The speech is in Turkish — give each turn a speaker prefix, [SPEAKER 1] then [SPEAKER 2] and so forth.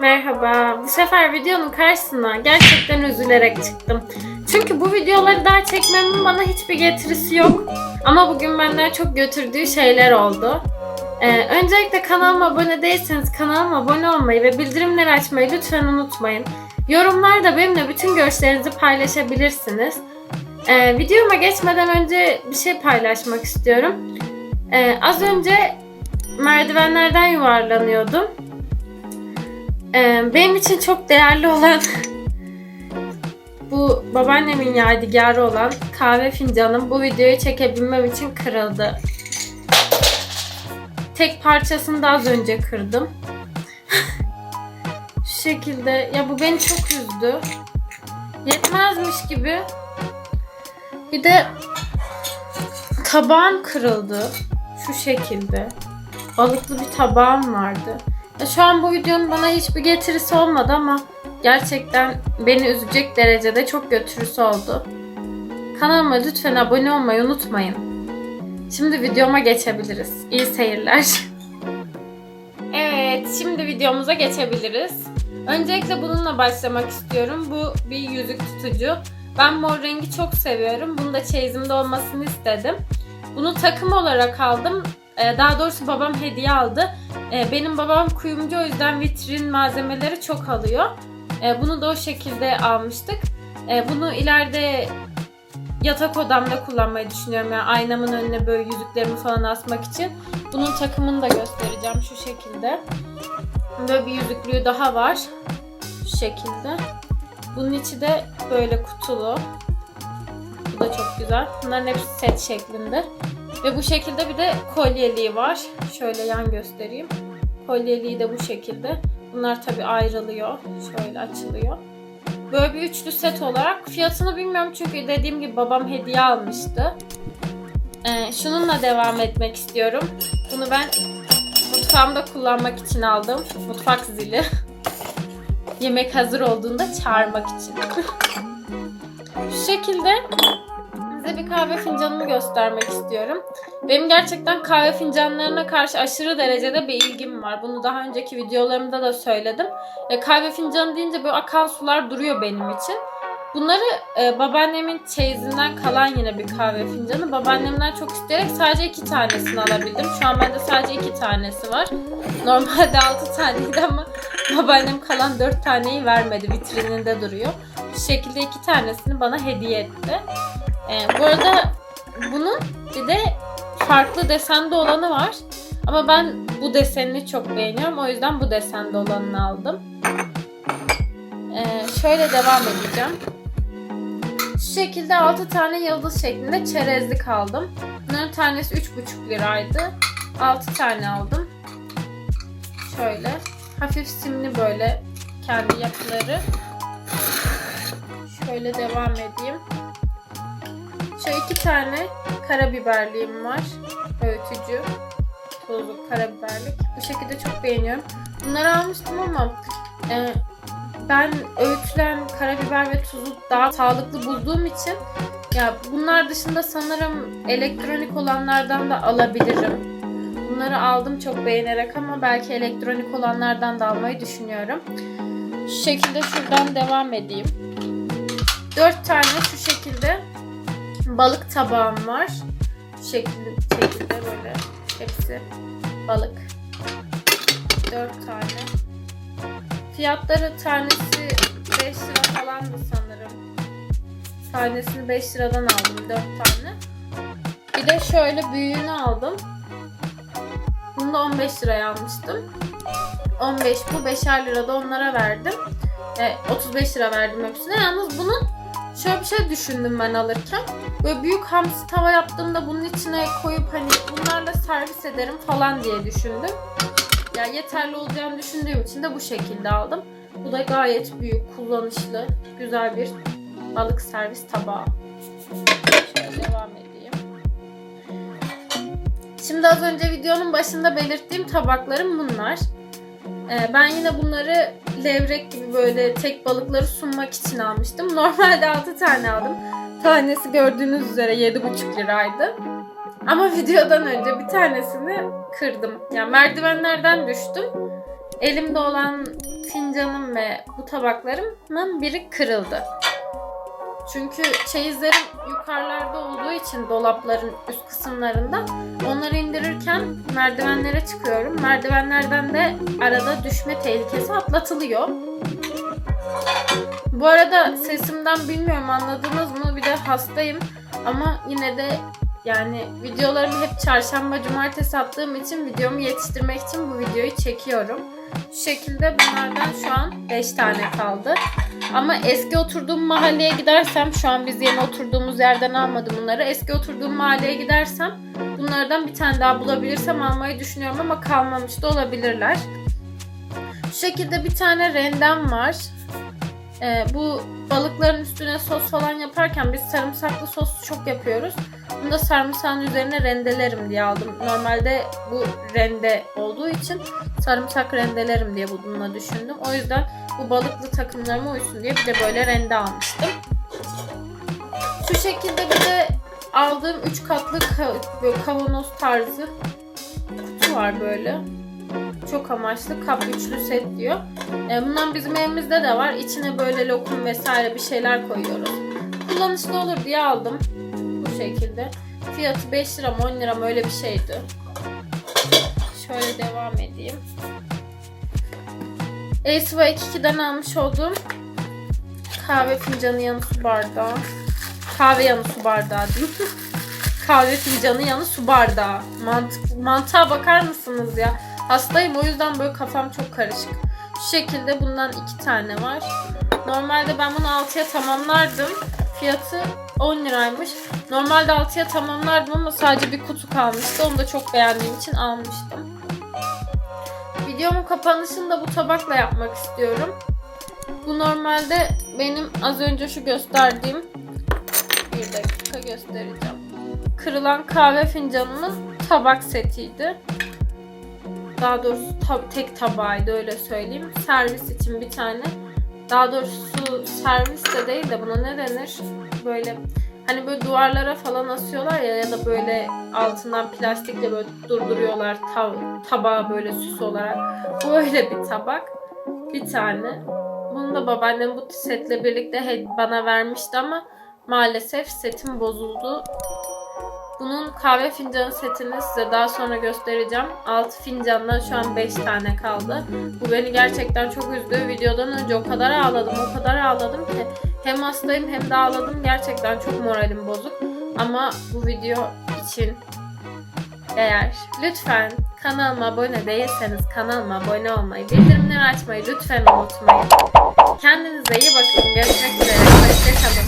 [SPEAKER 1] Merhaba. Bu sefer videonun karşısına gerçekten üzülerek çıktım. Çünkü bu videoları daha çekmemin bana hiçbir getirisi yok. Ama bugün benden çok götürdüğü şeyler oldu. Ee, öncelikle kanalıma abone değilseniz kanalıma abone olmayı ve bildirimleri açmayı lütfen unutmayın. Yorumlarda benimle bütün görüşlerinizi paylaşabilirsiniz. Ee, videoma geçmeden önce bir şey paylaşmak istiyorum. Ee, az önce merdivenlerden yuvarlanıyordum. Ee, benim için çok değerli olan bu babaannemin yadigarı olan kahve fincanım bu videoyu çekebilmem için kırıldı. Tek parçasını da az önce kırdım. Şu şekilde. Ya bu beni çok üzdü. Yetmezmiş gibi. Bir de tabağım kırıldı. Şu şekilde. Balıklı bir tabağım vardı. Şu an bu videonun bana hiçbir getirisi olmadı ama gerçekten beni üzecek derecede çok götürüsü oldu. Kanalıma lütfen abone olmayı unutmayın. Şimdi videoma geçebiliriz. İyi seyirler. Evet, şimdi videomuza geçebiliriz. Öncelikle bununla başlamak istiyorum. Bu bir yüzük tutucu. Ben mor rengi çok seviyorum. Bunu da çeyizimde olmasını istedim. Bunu takım olarak aldım. Ee, Daha doğrusu babam hediye aldı. Ee, Benim babam kuyumcu o yüzden vitrin malzemeleri çok alıyor. Ee, Bunu da o şekilde almıştık. Ee, Bunu ileride yatak odamda kullanmayı düşünüyorum. Yani aynamın önüne böyle yüzüklerimi falan asmak için. Bunun takımını da göstereceğim şu şekilde. Böyle bir yüzüklüğü daha var. Şu şekilde. Bunun içi de böyle kutulu. Bu da çok güzel. Bunların hepsi set şeklinde. Ve bu şekilde bir de kolyeliği var. Şöyle yan göstereyim. Kolyeliği de bu şekilde. Bunlar tabi ayrılıyor. Şöyle açılıyor. Böyle bir üçlü set olarak. Fiyatını bilmiyorum çünkü dediğim gibi babam hediye almıştı. Ee, şununla devam etmek istiyorum. Bunu ben mutfağımda kullanmak için aldım. Mutfak zili. Yemek hazır olduğunda çağırmak için. Şu şekilde size bir kahve fincanımı göstermek istiyorum. Benim gerçekten kahve fincanlarına karşı aşırı derecede bir ilgim var. Bunu daha önceki videolarımda da söyledim. E, kahve fincanı deyince böyle akan sular duruyor benim için. Bunları e, babaannemin çeyizinden kalan yine bir kahve fincanı. Babaannemden çok isteyerek sadece iki tanesini alabildim. Şu an bende sadece iki tanesi var. Normalde altı taneydi ama babaannem kalan dört taneyi vermedi. Vitrininde duruyor. Bu şekilde iki tanesini bana hediye etti. Ee, bu arada bunun bir de farklı desende olanı var. Ama ben bu desenini çok beğeniyorum. O yüzden bu desende olanını aldım. Ee, şöyle devam edeceğim. Şu şekilde 6 tane yıldız şeklinde çerezlik aldım. Bunların tanesi 3,5 liraydı. 6 tane aldım. Şöyle. Hafif simli böyle kendi yapıları. Şöyle devam edeyim. Şöyle iki tane karabiberliğim var. Öğütücü. Tuzlu karabiberlik. Bu şekilde çok beğeniyorum. Bunları almıştım ama e, ben öğütülen karabiber ve tuzu daha sağlıklı bulduğum için ya bunlar dışında sanırım elektronik olanlardan da alabilirim. Bunları aldım çok beğenerek ama belki elektronik olanlardan da almayı düşünüyorum. Şu şekilde şuradan devam edeyim. 4 tane şu şekilde balık tabağım var. Şu şekilde, şekilde böyle hepsi balık. 4 tane. Fiyatları tanesi 5 lira falandı sanırım. Tanesini 5 liradan aldım 4 tane. Bir de şöyle büyüğünü aldım. Bunu da 15 liraya almıştım. 15 bu 5'er lirada onlara verdim. E, 35 lira verdim hepsine. Yalnız bunun şöyle bir şey düşündüm ben alırken. Böyle büyük hamsi tava yaptığımda bunun içine koyup hani bunlarla servis ederim falan diye düşündüm. Ya yeterli olacağını düşündüğüm için de bu şekilde aldım. Bu da gayet büyük, kullanışlı, güzel bir balık servis tabağı. Şöyle devam edeyim. Şimdi az önce videonun başında belirttiğim tabaklarım bunlar. Ee, ben yine bunları levrek gibi böyle tek balıkları sunmak için almıştım. Normalde 6 tane aldım. Tanesi gördüğünüz üzere 7,5 liraydı. Ama videodan önce bir tanesini kırdım. Yani merdivenlerden düştüm. elimde olan fincanım ve bu tabaklarımın biri kırıldı. Çünkü çeyizlerim yukarılarda olduğu için dolapların üst kısımlarında onları indirirken merdivenlere çıkıyorum. Merdivenlerden de arada düşme tehlikesi atlatılıyor. Bu arada sesimden bilmiyorum anladınız mı? Bir de hastayım ama yine de yani videolarımı hep çarşamba cumartesi attığım için videomu yetiştirmek için bu videoyu çekiyorum. Şu şekilde bunlardan şu an 5 tane kaldı. Ama eski oturduğum mahalleye gidersem şu an biz yeni oturduğumuz yerden almadım bunları. Eski oturduğum mahalleye gidersem bunlardan bir tane daha bulabilirsem almayı düşünüyorum ama kalmamış da olabilirler. Şu şekilde bir tane rendem var. Ee, bu balıkların üstüne sos falan yaparken biz sarımsaklı sos çok yapıyoruz. Bunu da sarımsağın üzerine rendelerim diye aldım. Normalde bu rende olduğu için sarımsak rendelerim diye bununla düşündüm. O yüzden bu balıklı takımlarıma uysun diye bir de böyle rende almıştım. Şu şekilde bir de aldığım 3 katlı ka- böyle kavanoz tarzı kutu var böyle. Çok amaçlı kap üçlü set diyor. E, bundan bizim evimizde de var. İçine böyle lokum vesaire bir şeyler koyuyoruz. Kullanışlı olur diye aldım. Bu şekilde. Fiyatı 5 lira mı 10 lira mı öyle bir şeydi. Şöyle devam edeyim. Ace ve 2'den almış olduğum kahve fincanı yanı su bardağı. Kahve yanı su bardağı diyeyim. kahve fincanı yanı su bardağı. Mantık, mantığa bakar mısınız ya? Hastayım o yüzden böyle kafam çok karışık. Şu şekilde bundan iki tane var. Normalde ben bunu 6'ya tamamlardım. Fiyatı 10 liraymış. Normalde 6'ya tamamlardım ama sadece bir kutu kalmıştı. Onu da çok beğendiğim için almıştım. Videomun kapanışını da bu tabakla yapmak istiyorum. Bu normalde benim az önce şu gösterdiğim göstereceğim. Kırılan kahve fincanının tabak setiydi. Daha doğrusu tab- tek tabağıydı öyle söyleyeyim. Servis için bir tane. Daha doğrusu servis de değil de buna ne denir? Böyle hani böyle duvarlara falan asıyorlar ya ya da böyle altından plastikle böyle durduruyorlar tab- tabağı böyle süs olarak. Bu öyle bir tabak. Bir tane. Bunu da babaannem bu setle birlikte bana vermişti ama maalesef setim bozuldu. Bunun kahve fincanı setini size daha sonra göstereceğim. 6 fincandan şu an 5 tane kaldı. Bu beni gerçekten çok üzdü. Videodan önce o kadar ağladım, o kadar ağladım ki hem hastayım hem de ağladım. Gerçekten çok moralim bozuk. Ama bu video için eğer lütfen kanalıma abone değilseniz kanalıma abone olmayı, bildirimleri açmayı lütfen unutmayın. Kendinize iyi bakın. Görüşmek üzere. Hoşçakalın.